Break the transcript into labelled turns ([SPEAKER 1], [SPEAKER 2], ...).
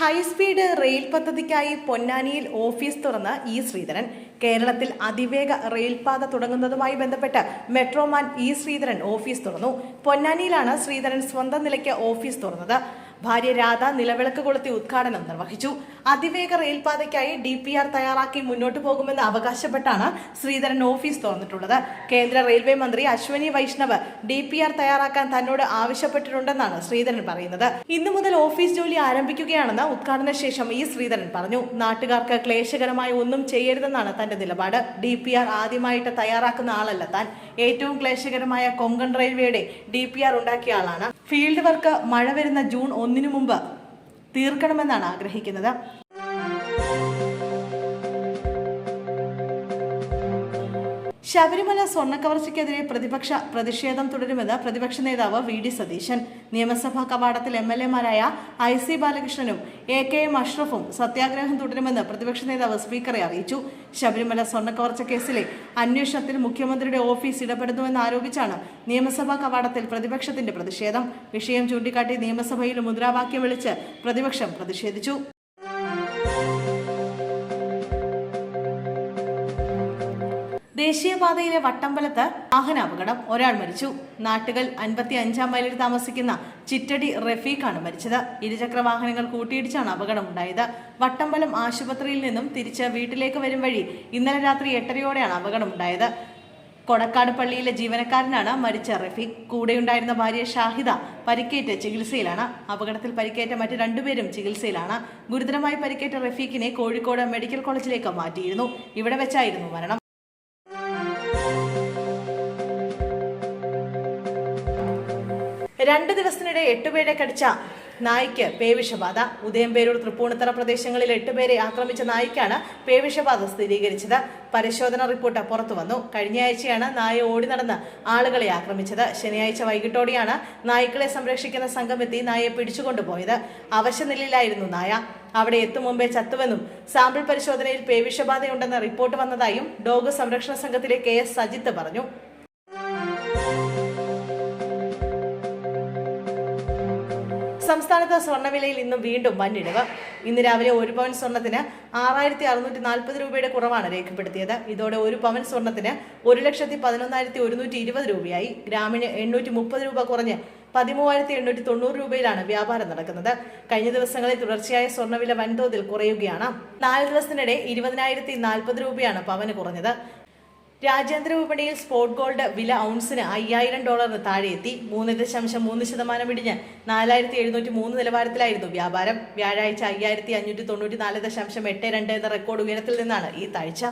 [SPEAKER 1] High speed rail പദ്ധതിക്കായി പൊന്നാനിയിൽ office തുറന്ന് ഇ ശ്രീധരൻ. കേരളത്തിൽ അതിവേഗ റെയിൽപാത തുടങ്ങുന്നതുമായി ബന്ധപ്പെട്ട് മെട്രോമാൻ ഇ ശ്രീധരൻ ഓഫീസ് തുറന്നു. പൊന്നാനിയിലാണ് ശ്രീധരൻ സ്വന്തം നിലയ്ക്ക് ഓഫീസ് തുറന്നത്. ഭാര്യ രാധ നിലവിളക്ക് കൊളുത്തി ഉദ്ഘാടനം നിർവഹിച്ചു. അതിവേഗ റെയിൽപാതയ്ക്കായി ഡി പി ആർ തയ്യാറാക്കി മുന്നോട്ടു പോകുമെന്ന് അവകാശപ്പെട്ടാണ് ശ്രീധരൻ ഓഫീസ് തുറന്നിട്ടുള്ളത്. കേന്ദ്ര റെയിൽവേ മന്ത്രി Ashwini Vaishnaw D P R തയ്യാറാക്കാൻ തന്നോട് ആവശ്യപ്പെട്ടിട്ടുണ്ടെന്നാണ് ശ്രീധരൻ പറയുന്നത്. ഇന്നു മുതൽ ഓഫീസ് ജോലി ആരംഭിക്കുകയാണെന്ന് ഉദ്ഘാടന ശേഷം ഈ ശ്രീധരൻ പറഞ്ഞു. നാട്ടുകാർക്ക് ക്ലേശകരമായി ഒന്നും ചെയ്യരുതെന്നാണ് തന്റെ നിലപാട്. ഡി പി ആർ ആദ്യമായിട്ട് തയ്യാറാക്കുന്ന ആളല്ല താൻ. ഏറ്റവും ക്ലേശകരമായ കൊങ്കൺ റെയിൽവേയുടെ ഡി പി ആർ ഉണ്ടാക്കിയ ആളാണ്. ഫീൽഡ് വർക്ക് മഴ വരുന്ന ജൂൺ ഒന്നിനു മുമ്പ് തീർക്കണമെന്നാണ് ആഗ്രഹിക്കുന്നത്. ശബരിമല സ്വർണക്കവർച്ചയ്ക്കെതിരെ പ്രതിപക്ഷ പ്രതിഷേധം തുടരുമെന്ന് പ്രതിപക്ഷ നേതാവ് വി ഡി സതീശൻ. നിയമസഭാ കവാടത്തിൽ എം എൽ എമാരായ ഐ സി ബാലകൃഷ്ണനും എ കെ എം അഷ്റഫും സത്യാഗ്രഹം തുടരുമെന്ന് പ്രതിപക്ഷ നേതാവ് സ്പീക്കറെ അറിയിച്ചു. ശബരിമല സ്വർണക്കവർച്ച കേസിലെ അന്വേഷണത്തിൽ മുഖ്യമന്ത്രിയുടെ ഓഫീസ് ഇടപെടുന്നുവെന്ന് ആരോപിച്ചാണ് നിയമസഭാ കവാടത്തിൽ പ്രതിപക്ഷത്തിന്റെ പ്രതിഷേധം. വിഷയം ചൂണ്ടിക്കാട്ടി നിയമസഭയിൽ മുദ്രാവാക്യം വിളിച്ച് പ്രതിപക്ഷം പ്രതിഷേധിച്ചു. ദേശീയപാതയിലെ വട്ടമ്പലത്ത് വാഹനാപകടം. ഒരാൾ മരിച്ചു. നാട്ടുകൾ അൻപത്തി അഞ്ചാം മൈലിൽ താമസിക്കുന്ന ചിറ്റടി റഫീഖാണ് മരിച്ചത്. ഇരുചക്ര വാഹനങ്ങൾ കൂട്ടിയിടിച്ചാണ് അപകടമുണ്ടായത്. വട്ടമ്പലം ആശുപത്രിയിൽ നിന്നും തിരിച്ച് വീട്ടിലേക്ക് വരും വഴി ഇന്നലെ രാത്രി എട്ടരയോടെയാണ് അപകടമുണ്ടായത്. കൊടക്കാട് പള്ളിയിലെ ജീവനക്കാരനാണ് മരിച്ച റഫീഖ്. കൂടെയുണ്ടായിരുന്ന ഭാര്യ ഷാഹിദ പരിക്കേറ്റ് ചികിത്സയിലാണ്. അപകടത്തിൽ പരിക്കേറ്റ മറ്റ് രണ്ടുപേരും ചികിത്സയിലാണ്. ഗുരുതരമായി പരിക്കേറ്റ റഫീഖിനെ കോഴിക്കോട് മെഡിക്കൽ കോളേജിലേക്ക് മാറ്റിയിരുന്നു. ഇവിടെ വെച്ചായിരുന്നു മരണം. രണ്ട് ദിവസത്തിനിടെ എട്ടുപേരെ കടിച്ച നായ്ക്ക് പേവിഷബാധ. ഉദയംപേരൂർ തൃപ്പൂണിത്തറ പ്രദേശങ്ങളിൽ എട്ടുപേരെ ആക്രമിച്ച നായ്ക്കാണ് പേവിഷബാധ സ്ഥിരീകരിച്ചത്. പരിശോധന റിപ്പോർട്ട് പുറത്തുവന്നു. കഴിഞ്ഞയാഴ്ചയാണ് നായ ഓടി നടന്ന് ആളുകളെ ആക്രമിച്ചത്. ശനിയാഴ്ച വൈകിട്ടോടെയാണ് നായ്ക്കളെ സംരക്ഷിക്കുന്ന സംഘം എത്തി നായയെ പിടിച്ചുകൊണ്ടുപോയത്. അവശനിലയിലായിരുന്നു നായ. അവിടെ എത്തും മുമ്പേ ചത്തുവെന്നും സാമ്പിൾ പരിശോധനയിൽ പേവിഷബാധയുണ്ടെന്ന റിപ്പോർട്ട് വന്നതായും ഡോഗ് സംരക്ഷണ സംഘത്തിലെ കെ എസ് സജിത്ത് പറഞ്ഞു. സംസ്ഥാനത്ത് സ്വർണവിലയിൽ ഇന്നും വീണ്ടും വന്നിടിവ്. ഇന്ന് രാവിലെ ഒരു പവൻ സ്വർണത്തിന് ആറായിരത്തി അറുന്നൂറ്റി നാൽപ്പത് രൂപയുടെ കുറവാണ് രേഖപ്പെടുത്തിയത്. ഇതോടെ ഒരു പവൻ സ്വർണത്തിന് ഒരു ലക്ഷത്തി പതിനൊന്നായിരത്തി ഒരുന്നൂറ്റി ഇരുപത് രൂപയായി. ഗ്രാമിന് എണ്ണൂറ്റി മുപ്പത് രൂപ കുറഞ്ഞ് പതിമൂവായിരത്തി എണ്ണൂറ്റി തൊണ്ണൂറ് രൂപയിലാണ് വ്യാപാരം നടക്കുന്നത്. കഴിഞ്ഞ ദിവസങ്ങളിൽ തുടർച്ചയായ സ്വർണവില വൻതോതിൽ കുറയുകയാണ്. നാല് ദിവസത്തിനിടെ ഇരുപതിനായിരത്തി നാൽപ്പത് രൂപയാണ് പവന് കുറഞ്ഞത്. രാജ്യാന്തര വിപണിയിൽ സ്പോട്ട് ഗോൾഡ് വില ഔൺസിന് അയ്യായിരം ഡോളറിന് താഴെ എത്തി മൂന്ന് ദശാംശം മൂന്ന് ശതമാനം ഇടിഞ്ഞ് നാലായിരത്തി എഴുന്നൂറ്റി മൂന്ന് നിലവാരത്തിലായിരുന്നു വ്യാപാരം. വ്യാഴാഴ്ച അയ്യായിരത്തി അഞ്ഞൂറ്റി തൊണ്ണൂറ്റി നാല് ദശാംശം എട്ട് രണ്ട് എന്ന റെക്കോർഡ് ഉയരത്തിൽ നിന്നാണ് ഈ താഴ്ച.